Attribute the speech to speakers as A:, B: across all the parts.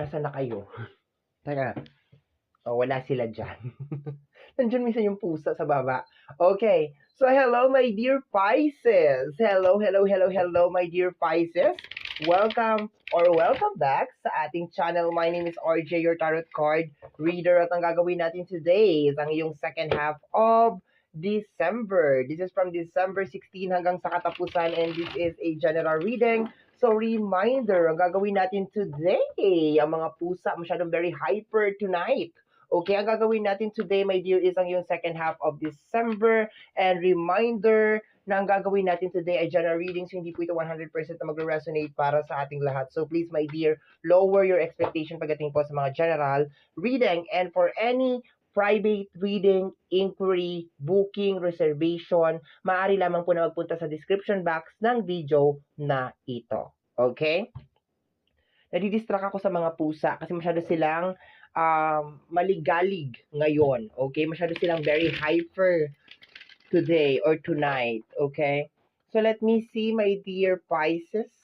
A: Nasaan na kayo? Teka. Oh, wala sila dyan. Nandiyan minsan yung pusa sa baba. Okay. So, hello, my dear Pisces. Hello, hello, hello, hello, my dear Pisces. Welcome or welcome back sa ating channel. My name is RJ, your tarot card reader. At ang gagawin natin today is ang iyong second half of December. This is from December 16 hanggang sa katapusan and this is a general reading. So, reminder, ang gagawin natin today, ang mga pusa masyadong very hyper tonight. Okay, ang gagawin natin today, my dear, is ang yung second half of December. And reminder na ang gagawin natin today ay general reading, so hindi po ito 100% na magre-resonate para sa ating lahat. So please, my dear, lower your expectation pagdating po sa mga general reading. And for any private reading, inquiry, booking, reservation, maaari lamang po na magpunta sa description box ng video na ito. Okay? Nadidistract ako sa mga pusa kasi masyado silang um, maligalig ngayon. Okay? Masyado silang very hyper today or tonight. Okay? So let me see, my dear Pisces.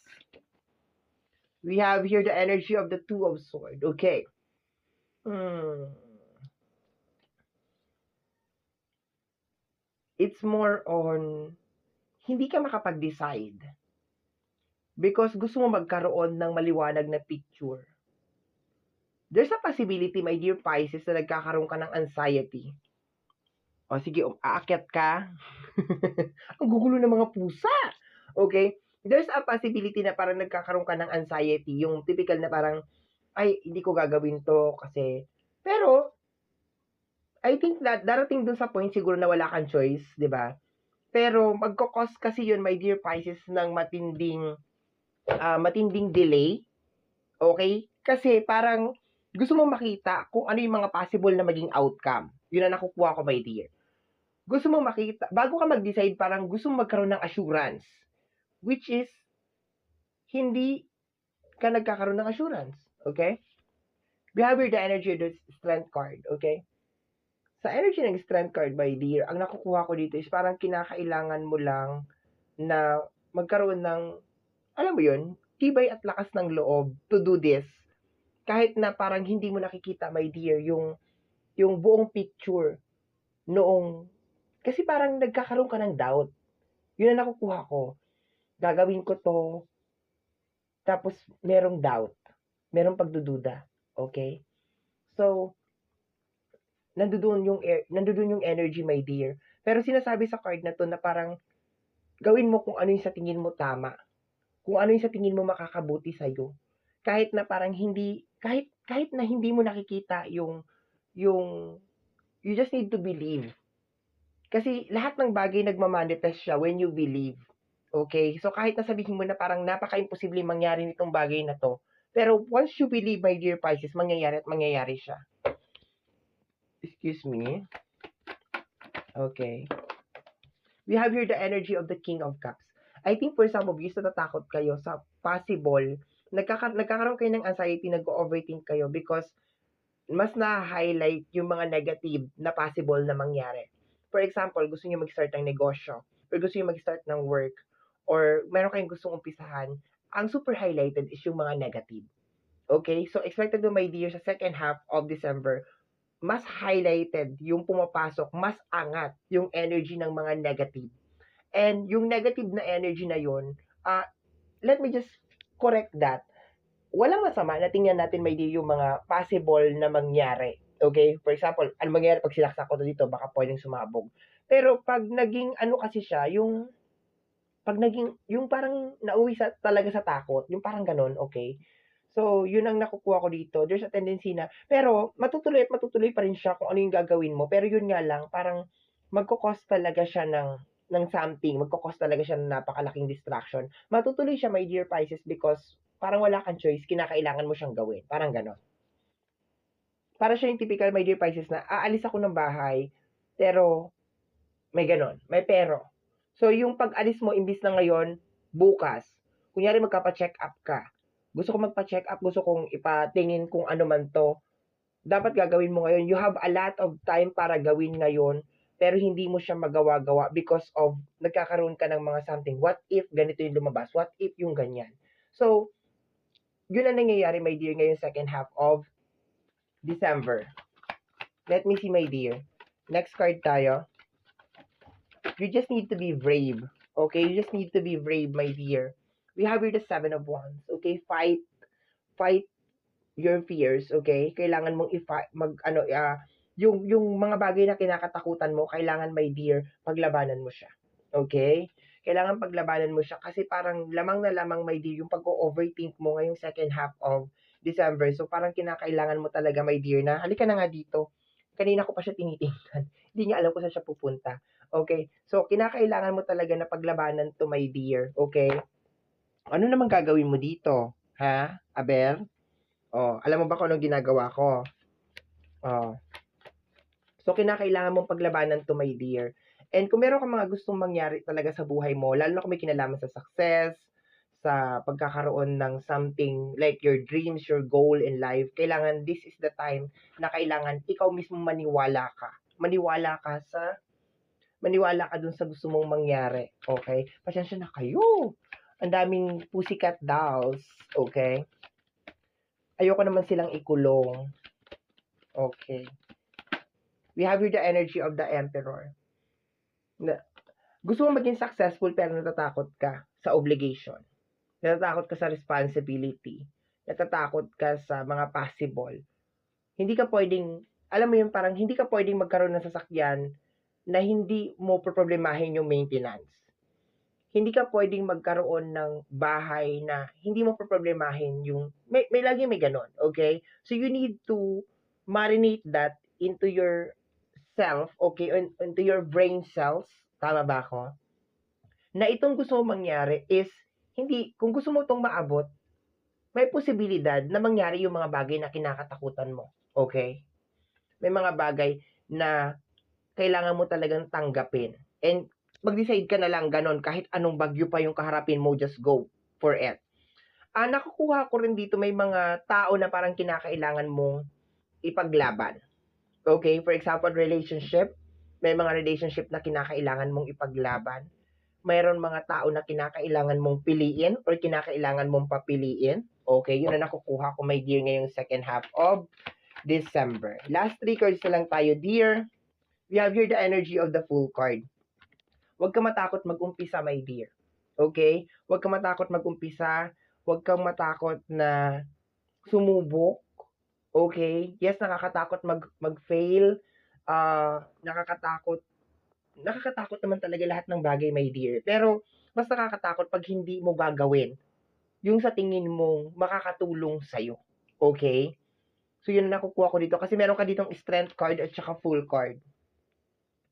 A: We have here the energy of the Two of Swords. Okay. Hmm. It's more on hindi ka makapag-decide because gusto mo magkaroon ng maliwanag na picture there's a possibility, my dear Pisces, na nagkakaroon ka ng anxiety. O sige, um, aakyat ka. Ang gugulo ng mga pusa. Okay? There's a possibility na parang nagkakaroon ka ng anxiety. Yung typical na parang, ay, hindi ko gagawin to kasi... I think that darating dun sa point siguro na wala kang choice, di ba? Pero magkakos kasi yun, my dear Pisces, ng matinding, uh, matinding delay. Okay? Kasi parang gusto mo makita kung ano yung mga possible na maging outcome. Yun ang nakukuha ko, my dear. Gusto mo makita, bago ka mag-decide, parang gusto mo magkaroon ng assurance. Which is, hindi ka nagkakaroon ng assurance. Okay? We have here the energy the strength card. Okay? Sa energy ng strength card, my dear, ang nakukuha ko dito is parang kinakailangan mo lang na magkaroon ng, alam mo yun, tibay at lakas ng loob to do this kahit na parang hindi mo nakikita, my dear, yung, yung buong picture noong, kasi parang nagkakaroon ka ng doubt. Yun ang nakukuha ko. Gagawin ko to, tapos merong doubt. Merong pagdududa. Okay? So, nandoon yung, nandoon yung energy, my dear. Pero sinasabi sa card na to na parang, gawin mo kung ano yung sa tingin mo tama. Kung ano yung sa tingin mo makakabuti sa'yo. Kahit na parang hindi, kahit kahit na hindi mo nakikita yung yung you just need to believe. Kasi lahat ng bagay nagmamanifest siya when you believe. Okay? So kahit na sabihin mo na parang napaka-imposible mangyari nitong bagay na to, pero once you believe, my dear Pisces, mangyayari at mangyayari siya. Excuse me. Okay. We have here the energy of the King of Cups. I think for some of you, natatakot kayo sa possible nagkaka nagkakaroon kayo ng anxiety, nag-overthink kayo because mas na-highlight yung mga negative na possible na mangyari. For example, gusto niyo mag-start ng negosyo, or gusto niyo mag-start ng work, or meron kayong gustong umpisahan, ang super highlighted is yung mga negative. Okay? So, expected mo, my dear, sa second half of December, mas highlighted yung pumapasok, mas angat yung energy ng mga negative. And yung negative na energy na yun, uh, let me just correct that, walang masama na tingnan natin may di yung mga possible na mangyari. Okay? For example, ano mangyari pag silaksak ko dito, baka pwedeng sumabog. Pero pag naging ano kasi siya, yung pag naging, yung parang nauwi sa, talaga sa takot, yung parang ganun, okay? So, yun ang nakukuha ko dito. There's a tendency na, pero matutuloy at matutuloy pa rin siya kung ano yung gagawin mo. Pero yun nga lang, parang magkukos talaga siya ng ng something, magkakos talaga siya ng napakalaking distraction. Matutuloy siya, my dear Pisces, because parang wala kang choice, kinakailangan mo siyang gawin. Parang ganon. Para siya yung typical, my dear Pisces, na aalis ako ng bahay, pero may ganon, may pero. So, yung pag-alis mo, imbis na ngayon, bukas, kunyari magkapa-check up ka, gusto ko magpa-check up, gusto kong ipatingin kung ano man to, dapat gagawin mo ngayon. You have a lot of time para gawin ngayon pero hindi mo siya magawa-gawa because of nagkakaroon ka ng mga something. What if ganito yung lumabas? What if yung ganyan? So, yun ang nangyayari, my dear, ngayong second half of December. Let me see, my dear. Next card tayo. You just need to be brave. Okay? You just need to be brave, my dear. We have here the Seven of Wands. Okay? Fight. Fight your fears. Okay? Kailangan mong i- mag, ano, ah, yung, yung mga bagay na kinakatakutan mo, kailangan, my dear, paglabanan mo siya. Okay? Kailangan paglabanan mo siya kasi parang lamang na lamang, my dear, yung pag-overthink mo ngayong second half of December. So, parang kinakailangan mo talaga, my dear, na halika na nga dito. Kanina ko pa siya tinitingnan. Hindi niya alam kung saan siya pupunta. Okay? So, kinakailangan mo talaga na paglabanan to, my dear. Okay? Ano naman gagawin mo dito? Ha? Aber? Oh, alam mo ba kung anong ginagawa ko? Oh. So, kinakailangan mong paglabanan to, my dear. And kung meron ka mga gustong mangyari talaga sa buhay mo, lalo na kung may kinalaman sa success, sa pagkakaroon ng something like your dreams, your goal in life, kailangan this is the time na kailangan ikaw mismo maniwala ka. Maniwala ka sa maniwala ka dun sa gusto mong mangyari. Okay? Pasensya na kayo. Ang daming pussycat dolls. Okay? Ayoko naman silang ikulong. Okay. We have here the energy of the emperor. Na, gusto mo maging successful pero natatakot ka sa obligation. Natatakot ka sa responsibility. Natatakot ka sa mga possible. Hindi ka pwedeng, alam mo yun, parang hindi ka pwedeng magkaroon ng sasakyan na hindi mo problemahin yung maintenance. Hindi ka pwedeng magkaroon ng bahay na hindi mo problemahin yung, may, may lagi may ganon, okay? So you need to marinate that into your self, okay, in- into your brain cells, tama ba ako? Na itong gusto mo mangyari is, hindi, kung gusto mo itong maabot, may posibilidad na mangyari yung mga bagay na kinakatakutan mo. Okay? May mga bagay na kailangan mo talagang tanggapin. And mag-decide ka na lang ganon, kahit anong bagyo pa yung kaharapin mo, just go for it. Ah, nakukuha ko rin dito, may mga tao na parang kinakailangan mong ipaglaban. Okay? For example, relationship. May mga relationship na kinakailangan mong ipaglaban. Mayroon mga tao na kinakailangan mong piliin or kinakailangan mong papiliin. Okay? Yun na nakukuha ko, my dear, ngayong second half of December. Last three cards na lang tayo, dear. We have here the energy of the full card. Huwag ka matakot mag-umpisa, my dear. Okay? Huwag ka matakot mag-umpisa. Huwag kang matakot na sumubok. Okay? Yes, nakakatakot mag mag-fail. Ah, nakakatakot. Nakakatakot naman talaga lahat ng bagay, my dear. Pero mas nakakatakot pag hindi mo gagawin yung sa tingin mong makakatulong sa'yo. Okay? So, yun ang nakukuha ko dito. Kasi meron ka ditong strength card at saka full card.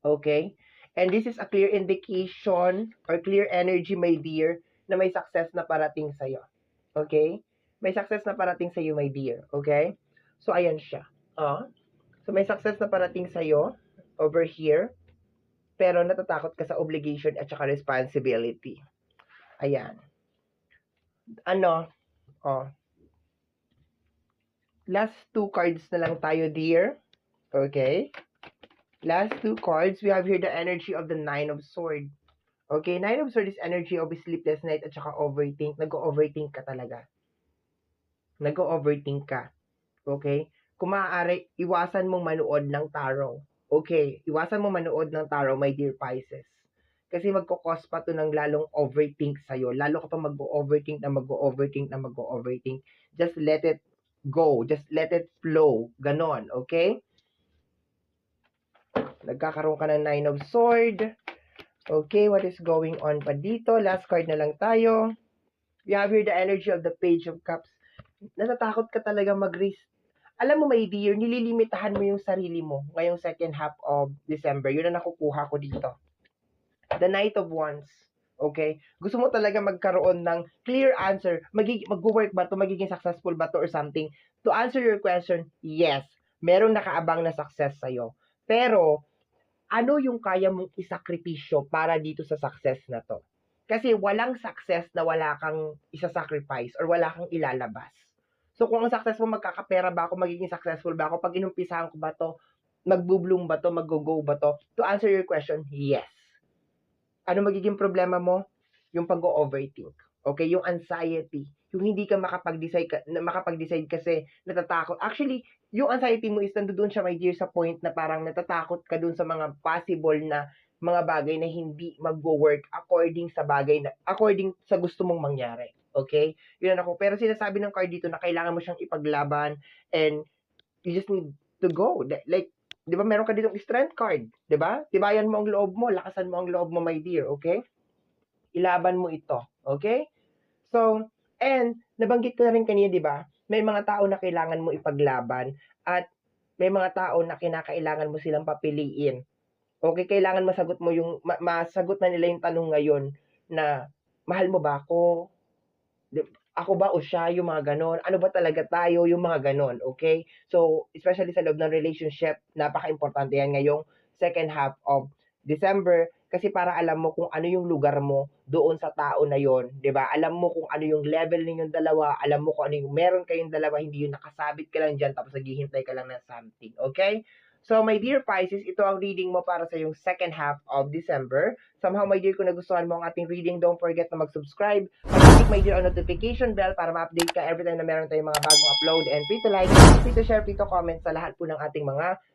A: Okay? And this is a clear indication or clear energy, my dear, na may success na parating sa'yo. Okay? May success na parating sa'yo, my dear. Okay? So, ayan siya. Ah. So, may success na parating sa'yo over here. Pero natatakot ka sa obligation at saka responsibility. Ayan. Ano? Oh. Last two cards na lang tayo, dear. Okay? Last two cards, we have here the energy of the Nine of Sword. Okay, Nine of Sword is energy of sleepless night at saka overthink. Nag-overthink ka talaga. Nag-overthink ka. Okay? Kung maaari, iwasan mong manood ng tarot. Okay, iwasan mong manood ng tarot, my dear Pisces. Kasi magkukos pa to ng lalong overthink sa'yo. Lalo ka pa mag-overthink na mag-overthink na mag-overthink. Just let it go. Just let it flow. Ganon, okay? Nagkakaroon ka ng Nine of Sword. Okay, what is going on pa dito? Last card na lang tayo. We have here the energy of the Page of Cups. Natatakot ka talaga mag-risk. Alam mo, my dear, nililimitahan mo yung sarili mo ngayong second half of December. Yun ang nakukuha ko dito. The Knight of Wands. Okay? Gusto mo talaga magkaroon ng clear answer. Magig mag-work ba to? Magiging successful ba to or something? To answer your question, yes. Merong nakaabang na success sa'yo. Pero, ano yung kaya mong isakripisyo para dito sa success na to? Kasi walang success na wala kang isa-sacrifice or wala kang ilalabas. So, kung ang success mo, magkakapera ba ako, magiging successful ba ako, pag inumpisahan ko ba to, magbo-bloom ba to, mag-go ba to? To answer your question, yes. Ano magiging problema mo? Yung pag-overthink. Okay? Yung anxiety. Yung hindi ka makapag-decide, makapag-decide kasi natatakot. Actually, yung anxiety mo is nandoon siya, my dear, sa point na parang natatakot ka dun sa mga possible na mga bagay na hindi magwo-work according sa bagay na, according sa gusto mong mangyari. Okay? Yun ako. Pero sinasabi ng card dito na kailangan mo siyang ipaglaban and you just need to go. Like, di ba meron ka ditong strength card? Di ba? Tibayan mo ang loob mo, lakasan mo ang loob mo, my dear. Okay? Ilaban mo ito. Okay? So, and, nabanggit ko na rin kanina, di ba? May mga tao na kailangan mo ipaglaban at may mga tao na kinakailangan mo silang papiliin. Okay, kailangan masagot mo yung, ma- masagot na nila yung tanong ngayon na, mahal mo ba ako? Ako ba o siya? Yung mga ganon. Ano ba talaga tayo? Yung mga ganon. Okay? So, especially sa loob ng relationship, napaka-importante yan ngayong second half of December kasi para alam mo kung ano yung lugar mo doon sa tao na yon, 'di ba? Alam mo kung ano yung level ninyong dalawa, alam mo kung ano yung meron kayong dalawa, hindi yung nakasabit ka lang diyan tapos naghihintay ka lang ng something, okay? So, my dear Pisces, ito ang reading mo para sa yung second half of December. Somehow, my dear, kung nagustuhan mo ang ating reading, don't forget na mag-subscribe. Mag-click, my dear, ang notification bell para ma-update ka every time na meron tayong mga bagong upload. And free to like, free to share, free to comment sa lahat po ng ating mga